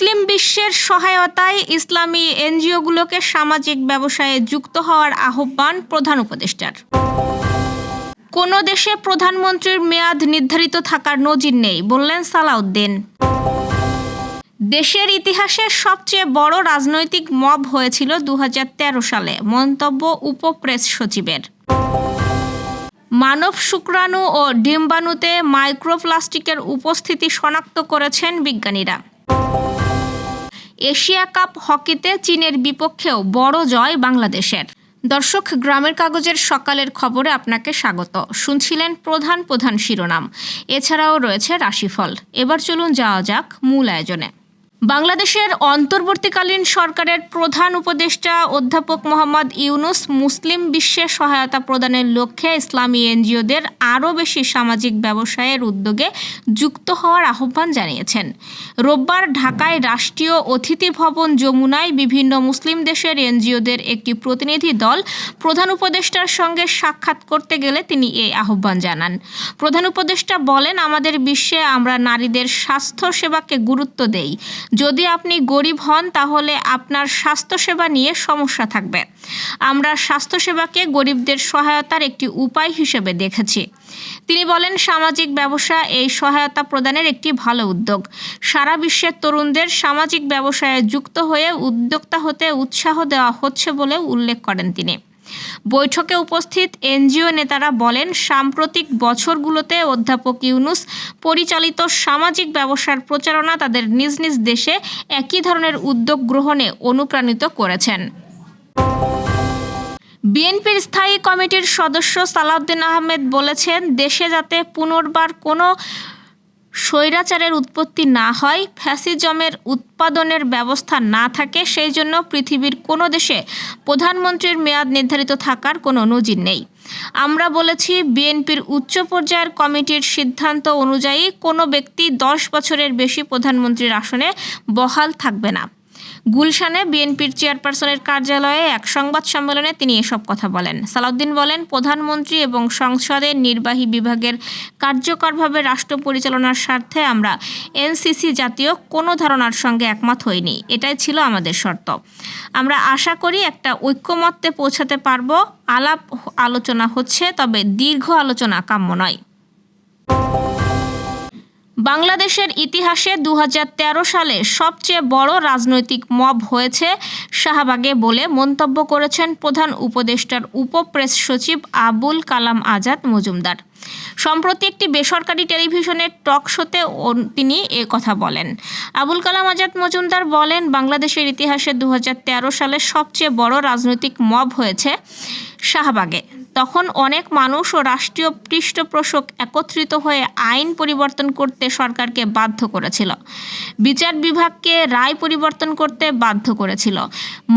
মুসলিম বিশ্বের সহায়তায় ইসলামী এনজিওগুলোকে সামাজিক ব্যবসায়ে যুক্ত হওয়ার আহ্বান প্রধান উপদেষ্টার। কোনো দেশে প্রধানমন্ত্রীর মেয়াদ নির্ধারিত থাকার নজির নেই, বললেন সালাউদ্দিন। দেশের ইতিহাসে সবচেয়ে বড় রাজনৈতিক মব হয়েছিল দু হাজার তেরো সালে, মন্তব্য উপপ্রেস সচিবের। মানব শুক্রাণু ও ডিম্বাণুতে মাইক্রোপ্লাস্টিকের উপস্থিতি শনাক্ত করেছেন বিজ্ঞানীরা। এশিয়া কাপ হকিতে চীনের বিপক্ষেও বড় জয় বাংলাদেশের। দর্শক, গ্রামের কাগজের সকালের খবরে আপনাকে স্বাগত। শুনছিলেন প্রধান প্রধান শিরোনাম। এছাড়াও রয়েছে রাশিফল। এবার চলুন যাওয়া যাক মূল আয়োজনে। বাংলাদেশের অন্তর্বর্তীকালীন সরকারের প্রধান উপদেষ্টা অধ্যাপক মোহাম্মদ ইউনুস মুসলিম বিশ্বে সহায়তা প্রদানের লক্ষ্যে ইসলামী এনজিওদের আরও বেশি সামাজিক ব্যবসায়ের উদ্যোগে যুক্ত হওয়ার আহ্বান জানিয়েছেন। রোববার ঢাকায় রাষ্ট্রীয় অতিথি ভবন যমুনায় বিভিন্ন মুসলিম দেশের এনজিওদের একটি প্রতিনিধি দল প্রধান উপদেষ্টার সঙ্গে সাক্ষাৎ করতে গেলে তিনি এই আহ্বান জানান। প্রধান উপদেষ্টা বলেন, আমাদের বিশ্বে আমরা নারীদের স্বাস্থ্য সেবাকে গুরুত্ব দেই। যদি আপনি গরিব হন, তাহলে আপনার স্বাস্থ্যসেবা নিয়ে সমস্যা থাকবে। আমরা স্বাস্থ্যসেবাকে গরিবদের সহায়তার একটি উপায় হিসেবে দেখেছি। তিনি বলেন, সামাজিক ব্যবসা এই সহায়তা প্রদানের একটি ভালো উদ্যোগ। সারা বিশ্বের তরুণদের সামাজিক ব্যবসায় যুক্ত হয়ে উদ্যোক্তা হতে উৎসাহ দেওয়া হচ্ছে বলেও উল্লেখ করেন তিনি। বৈঠকে উপস্থিত এনজিও নেতারা বলেন, সাম্প্রতিক বছরগুলোতে অধ্যাপক ইউনুস পরিচালিত সামাজিক ব্যবসার প্রচারণা তাদের নিজ নিজ দেশে একই ধরনের উদ্যোগ গ্রহণে অনুপ্রাণিত করেছেন। বিএনপির স্থায়ী কমিটির সদস্য সালাউদ্দিন আহমেদ বলেছেন, দেশে যাতে পুনর্বার কোনো স্বৈরাচারের উৎপত্তি না হয়, ফ্যাসিজমের উৎপাদনের ব্যবস্থা না থাকে, সেই জন্য পৃথিবীর কোনো দেশে প্রধানমন্ত্রীর মেয়াদ নির্ধারিত থাকার কোনো নজির নেই। আমরা বলেছি, বিএনপির উচ্চ পর্যায়ের কমিটির সিদ্ধান্ত অনুযায়ী কোনো ব্যক্তি দশ বছরের বেশি প্রধানমন্ত্রীর আসনে বহাল থাকবে না। গুলশানে বিএনপির চেয়ারপারসনের কার্যালয়ে এক সংবাদ সম্মেলনে তিনি এসব কথা বলেন। সালাউদ্দিন বলেন, প্রধানমন্ত্রী এবং সংসদের নির্বাহী বিভাগের কার্যকরভাবে রাষ্ট্র পরিচালনার স্বার্থে আমরা এনসিসি জাতীয় কোনো ধারণার সঙ্গে একমত হইনি। এটাই ছিল আমাদের শর্ত। আমরা আশা করি একটা ঐক্যমত্যে পৌঁছাতে পারব। আলাপ আলোচনা হচ্ছে, তবে দীর্ঘ আলোচনা কাম্য নয়। বাংলাদেশের ইতিহাসে দু হাজার তেরো সালে সবচেয়ে বড় রাজনৈতিক মব হয়েছে শাহবাগে বলে মন্তব্য করেছেন প্রধান উপদেষ্টার উপপ্রেস সচিব আবুল কালাম আজাদ মজুমদার। সম্প্রতি একটি বেসরকারি টেলিভিশনের টক শোতে তিনি এ কথা বলেন। আবুল কালাম আজাদ মজুমদার বলেন, বাংলাদেশের ইতিহাসে দু হাজার তেরো সালে সবচেয়ে বড় রাজনৈতিক মব হয়েছে শাহবাগে। তখন অনেক মানুষ ও রাষ্ট্রীয় পৃষ্ঠপোষক একত্রিত হয়ে আইন পরিবর্তন করতে সরকারকে বাধ্য করেছিল। বিচার বিভাগকে রায় পরিবর্তন করতে বাধ্য করেছিল।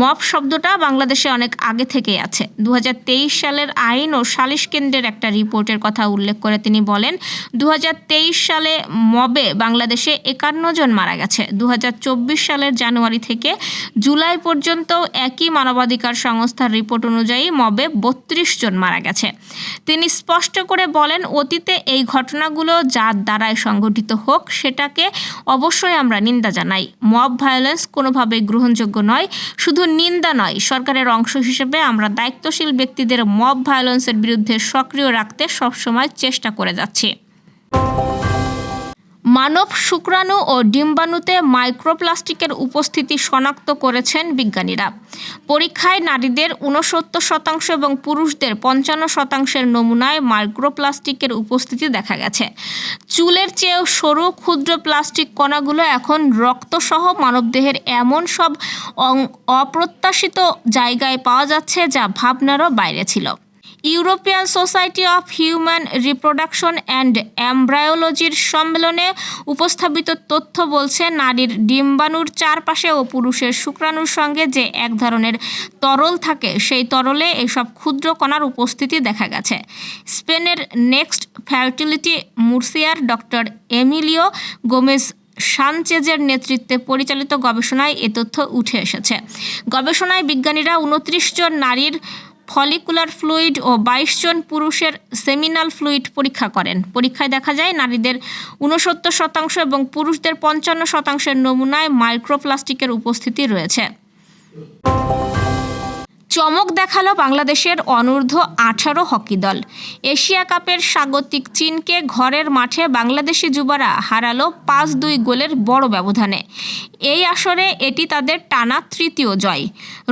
মব শব্দটা বাংলাদেশে অনেক আগে থেকেই আছে। দু হাজার তেইশ সালের আইন ও সালিশ কেন্দ্রের একটা রিপোর্টের কথা উল্লেখ করে তিনি বলেন দু হাজার তেইশ সালে মবে বাংলাদেশে একান্ন জন মারা গেছে। দু হাজার চব্বিশ সালের জানুয়ারি থেকে জুলাই পর্যন্ত একই মানবাধিকার সংস্থার রিপোর্ট অনুযায়ী মবে বত্রিশ জন মারা গেছে। তিনি স্পষ্ট করে বলেন, অতীতে এই ঘটনাগুলো যার দ্বারাই সংঘটিত হোক, সেটাকে অবশ্যই আমরা নিন্দা জানাই। মব ভায়োলেন্স কোনোভাবেই গ্রহণযোগ্য নয়, শুধু নিন্দা নয়, সরকারের অংশ হিসেবে আমরা দায়িত্বশীল ব্যক্তিদের মব ভায়োলেন্সের বিরুদ্ধে সক্রিয় রাখতে সবসময় চেষ্টা করে যাচ্ছি। মানব শুক্রাণু ও ডিম্বাণুতে মাইক্রোপ্লাস্টিকের উপস্থিতি শনাক্ত করেছেন বিজ্ঞানীরা। পরীক্ষায় নারীদের ঊনসত্তর শতাংশ এবং পুরুষদের পঞ্চান্ন শতাংশের নমুনায় মাইক্রোপ্লাস্টিকের উপস্থিতি দেখা গেছে। চুলের চেয়েও সরু, ক্ষুদ্র প্লাস্টিক কণাগুলো এখন রক্তসহ মানবদেহের এমন সব অপ্রত্যাশিত জায়গায় পাওয়া যাচ্ছে যা ভাবনারও বাইরে ছিল। European society of human reproduction and অ্যাম্ব্রায়োলজির সম্মেলনে উপস্থাপিত তথ্য বলছে, নারীর ডিম্বাণুর চারপাশে ও পুরুষের শুক্রাণুর সঙ্গে যে এক ধরনের তরল থাকে, সেই তরলে এসব ক্ষুদ্র কণার উপস্থিতি দেখা গেছে। স্পেনের নেক্সট ফার্টিলিটি মুরসিয়ার ডক্টর এমিলিও গোমেজ সানচেজের নেতৃত্বে পরিচালিত গবেষণায় এ তথ্য উঠে এসেছে। গবেষণায় বিজ্ঞানীরা উনত্রিশ জন নারীর ফলিকুলার ফ্লুইড ও বাইশ জন পুরুষের সেমিনাল ফ্লুইড পরীক্ষা করেন। পরীক্ষায় দেখা যায়, নারীদের উনসত্তর শতাংশ এবং পুরুষদের পঞ্চান্ন শতাংশের নমুনায় মাইক্রোপ্লাস্টিকের উপস্থিতি রয়েছে। চমক দেখাল বাংলাদেশের অনূর্ধ্ব আঠারো হকি দল। এশিয়া কাপের স্বাগতিক চীনকে ঘরের মাঠে বাংলাদেশি যুবরা হারালো পাঁচ দুই গোলের বড় ব্যবধানে। এই আসরে এটি তাদের টানা তৃতীয় জয়।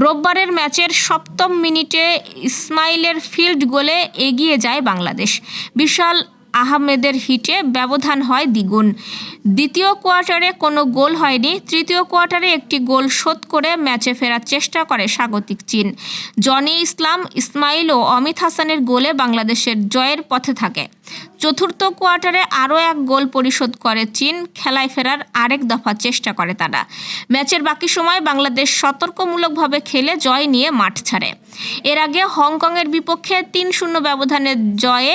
রোববারের ম্যাচের সপ্তম মিনিটে ইসমাইলের ফিল্ড গোলে এগিয়ে যায় বাংলাদেশ। বিশাল আহমেদের হিটে ব্যবধান হয় দ্বিগুণ। দ্বিতীয় কোয়ার্টারে কোনো গোল হয়নি। তৃতীয় কোয়ার্টারে একটি গোল শোধ করে ম্যাচে ফেরার চেষ্টা করে স্বাগতিক চীন। জনি ইসলাম, ইসমাইল ও অমিত হাসানের গোলে বাংলাদেশের জয়ের পথে থাকে। চতুর্থ কোয়ার্টারে আরও এক গোল পরিশোধ করে চীন, খেলায় ফেরার আরেক দফা চেষ্টা করে তারা। ম্যাচের বাকি সময় বাংলাদেশ সতর্কমূলকভাবে খেলে জয় নিয়ে মাঠ ছাড়ে। এর আগে হংকংয়ের বিপক্ষে তিন শূন্য ব্যবধানে জয়ে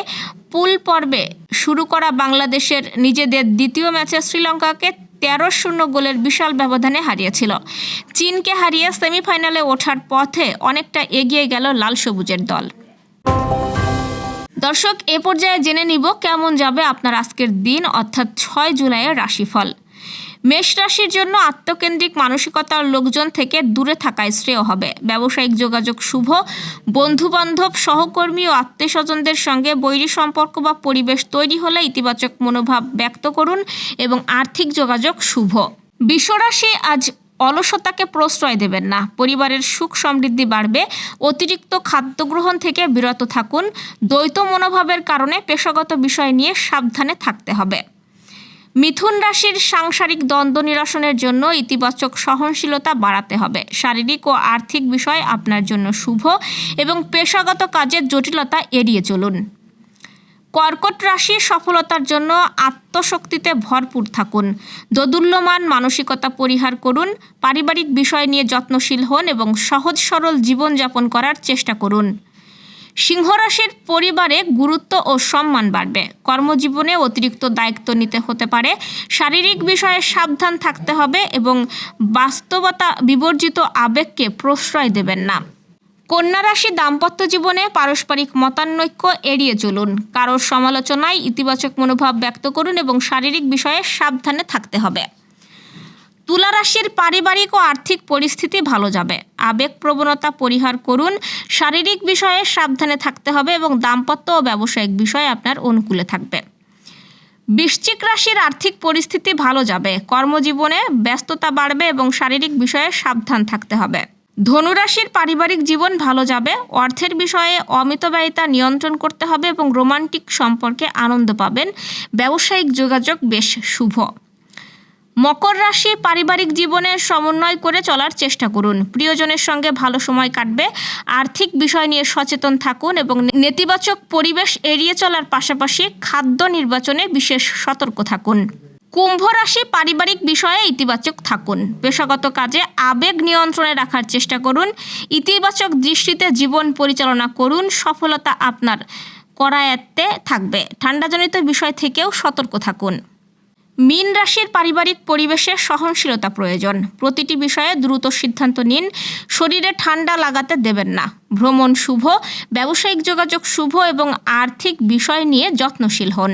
পুল পর্বে শুরু করা বাংলাদেশের নিজেদের দ্বিতীয় ম্যাচে শ্রীলঙ্কাকে তেরো শূন্য গোলের বিশাল ব্যবধানে হারিয়েছিল। চীনকে হারিয়ে সেমিফাইনালে ওঠার পথে অনেকটা এগিয়ে গেল লাল সবুজের দল। দর্শক, এ পর্যায়ে জেনে নিব কেমন যাবে আপনার আজকের দিন, অর্থাৎ ছয় জুলাইয়ের রাশিফল। মেষ রাশির জন্য আত্মকেন্দ্রিক মানসিকতার লোকজন থেকে দূরে থাকায় শ্রেয় হবে। ব্যবসায়িক যোগাযোগ শুভ, বন্ধুবান্ধব, সহকর্মী ও আত্মীয়স্বজনদের সঙ্গে বৈরী সম্পর্ক বা পরিবেশ তৈরি হলে ইতিবাচক মনোভাব ব্যক্ত করুন এবং আর্থিক যোগাযোগ শুভ। বিশ্বরাশি আজ অলসতাকে প্রশ্রয় দেবেন না। পরিবারের সুখ সমৃদ্ধি বাড়বে। অতিরিক্ত খাদ্য গ্রহণ থেকে বিরত থাকুন। দ্বৈত মনোভাবের কারণে পেশাগত বিষয় নিয়ে সাবধানে থাকতে হবে। মিথুন রাশির সাংসারিক দ্বন্দ্ব নিরসনের জন্য ইতিবাচক সহনশীলতা বাড়াতে হবে। শারীরিক ও আর্থিক বিষয় আপনার জন্য শুভ এবং পেশাগত কাজের জটিলতা এড়িয়ে চলুন। কর্কট রাশির সফলতার জন্য আত্মশক্তিতে ভরপুর থাকুন। দোদুল্যমান মানসিকতা পরিহার করুন। পারিবারিক বিষয় নিয়ে যত্নশীল হন এবং সহজ সরল জীবনযাপন করার চেষ্টা করুন। সিংহ রাশির পরিবারে গুরুত্ব ও সম্মান বাড়বে। কর্মজীবনে অতিরিক্ত দায়িত্ব নিতে হতে পারে। শারীরিক বিষয়ে সাবধান থাকতে হবে এবং বাস্তবতা বিবর্জিত আবেগকে প্রশ্রয় দেবেন না। কন্যা রাশি দাম্পত্য জীবনে পারস্পরিক মতানৈক্য এড়িয়ে চলুন। কারোর সমালোচনায় ইতিবাচক মনোভাব ব্যক্ত করুন এবং শারীরিক বিষয়ে সাবধানে থাকতে হবে। তুলা রাশির পারিবারিক ও আর্থিক পরিস্থিতি ভালো যাবে। আবেগ প্রবণতা পরিহার করুন, শারীরিক বিষয়ে সাবধানে থাকতে হবে এবং দাম্পত্য ও ব্যবসায়িক বিষয়ে আপনার অনুকূলে থাকবে। বৃশ্চিক রাশির আর্থিক পরিস্থিতি ভালো যাবে। কর্মজীবনে ব্যস্ততা বাড়বে এবং শারীরিক বিষয়ে সাবধান থাকতে হবে। ধনুরাশির পারিবারিক জীবন ভালো যাবে। অর্থের বিষয়ে অমিতব্যয়িতা নিয়ন্ত্রণ করতে হবে এবং রোমান্টিক সম্পর্কে আনন্দ পাবেন। ব্যবসায়িক যোগাযোগ বেশ শুভ। মকর রাশি পারিবারিক জীবনের সমন্বয় করে চলার চেষ্টা করুন। প্রিয়জনের সঙ্গে ভালো সময় কাটবে। আর্থিক বিষয় নিয়ে সচেতন থাকুন এবং নেতিবাচক পরিবেশ এড়িয়ে চলার পাশাপাশি খাদ্য নির্বাচনে বিশেষ সতর্ক থাকুন। কুম্ভ রাশি পারিবারিক বিষয়ে ইতিবাচক থাকুন। পেশাগত কাজে আবেগ নিয়ন্ত্রণে রাখার চেষ্টা করুন। ইতিবাচক দৃষ্টিতে জীবন পরিচালনা করুন। সফলতা আপনার করায়ত্তে থাকবে। ঠান্ডাজনিত বিষয় থেকেও সতর্ক থাকুন। মীন রাশির পারিবারিক পরিবেশে সহনশীলতা প্রয়োজন। প্রতিটি বিষয়ে দ্রুত সিদ্ধান্ত নিন। শরীরে ঠান্ডা লাগাতে দেবেন না। ভ্রমণ শুভ, ব্যবসায়িক যোগাযোগ শুভ এবং আর্থিক বিষয় নিয়ে যত্নশীল হন।